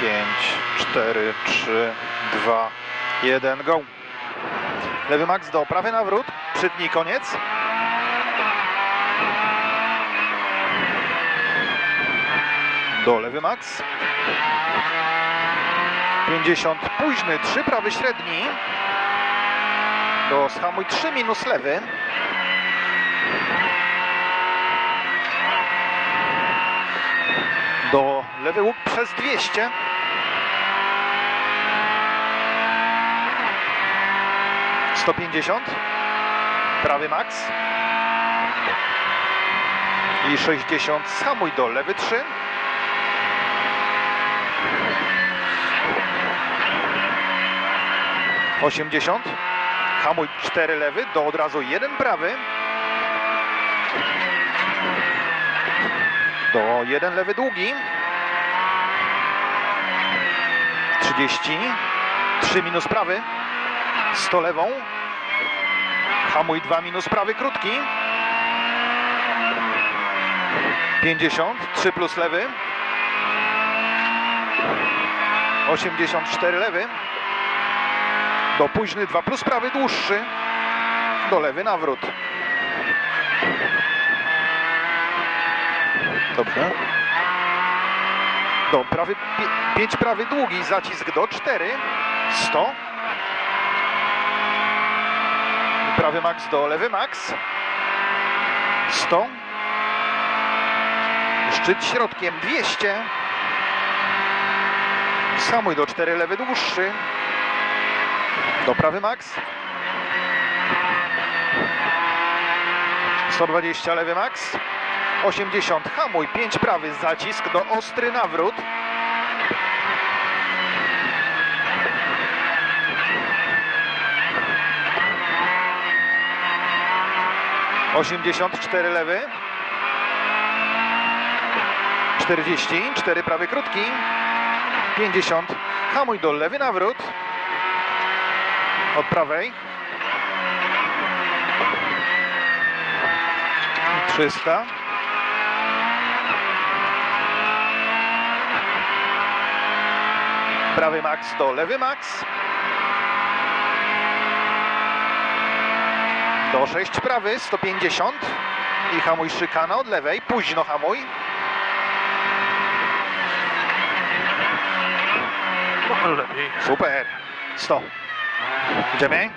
5, 4, 3, 2, 1, go. Lewy max do prawy nawrót, przytnij koniec. Do lewy max. 50 późny, 3 prawy średni. Do schamuj 3 minus lewy. Do lewy łuk przez 200. Sto pięćdziesiąt. Prawy max. I 60. Schamuj do lewy 3. Osiemdziesiąt. Hamuj 4 lewy, do od razu jeden prawy. Do jeden lewy długi. 30. 3 minus prawy. 100 lewą. Hamuj 2 minus prawy krótki. 50. 3 plus lewy. 84 lewy. Do późny 2 plus prawy dłuższy. Do lewy nawrót. Dobrze. Do prawy 5 prawy długi, zacisk do 4. 100. Prawy max do lewy max. 100. Szczyt środkiem 200. Samuj do 4 lewy dłuższy. Do prawy max. 120 lewy max. 80 hamuj, 5 prawy zacisk do ostry nawrót. Osiemdziesiąt cztery lewy. Czterdzieści, cztery prawy krótki. Pięćdziesiąt. Hamuj do lewy nawrót. Od prawej. 300. Prawy max do lewy max. Do 6 prawy 150 i hamuj szykana od lewej, późno hamuj. No lepiej. Super. 100. Idziemy.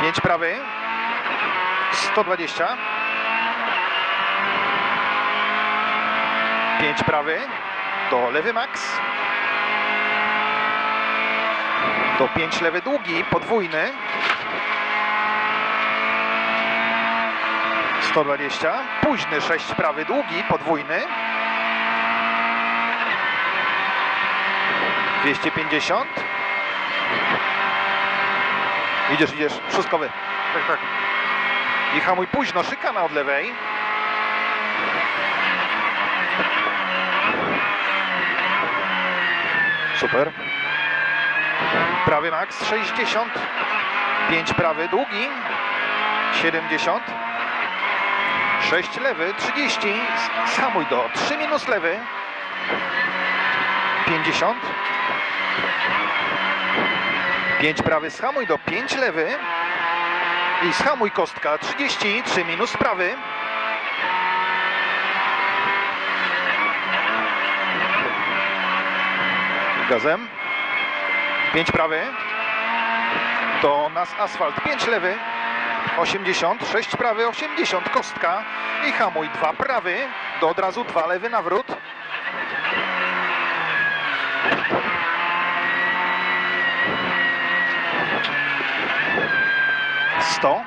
5 prawy. 120. 5 prawy. Do lewy max. Do 5 lewy długi, podwójny. 120. Późny 6 prawy długi, podwójny. 250. Idziesz, idziesz, szóstkowy. Tak, tak. I hamuj późno, szykana od lewej. Super. Prawy max 60. 5 prawy długi. 70. 6 lewy 30. Samuj do 3 minus lewy. 50. 5 prawy, schamuj do 5 lewy. I schamuj kostka 30, 3 minus prawy. Gazem. 5 prawy. Do nas asfalt 5 lewy. 80, 6 prawy, 80 kostka. I hamuj 2 prawy. Do od razu 2 lewy nawrót. 100.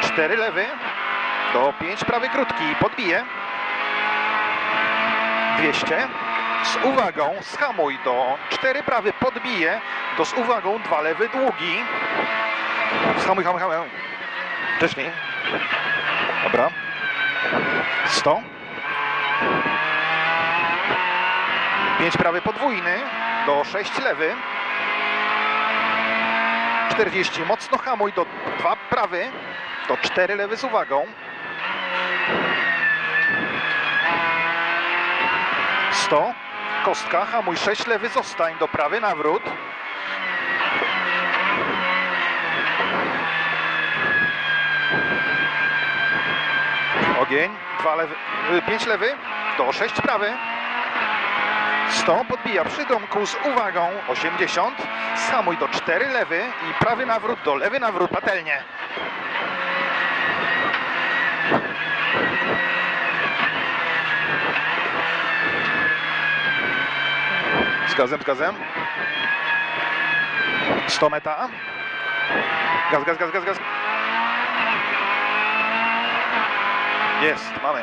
4 lewy. Do 5 prawy krótki. Podbije. 200. Z uwagą schamuj do 4 prawy podbije. Do z uwagą 2 lewy długi. Schamuj, hamuj, hamuj. Wcześniej. Dobra. 100. 5 prawy podwójny. Do 6 lewy. 40, mocno hamuj do 2 prawy, do 4 lewy z uwagą. 100. Kostka, hamuj 6, lewy zostań do prawy, nawrót. Ogień, 2 lewy, 5 lewy, do 6 prawy. 100 podbija przy domku z uwagą 80. Samuj do 4 lewy i prawy nawrót do lewy nawrót patelnie. Gazem, gazem. 100 meta. Gaz, gaz, gaz, gaz, gaz. Jest, mamy.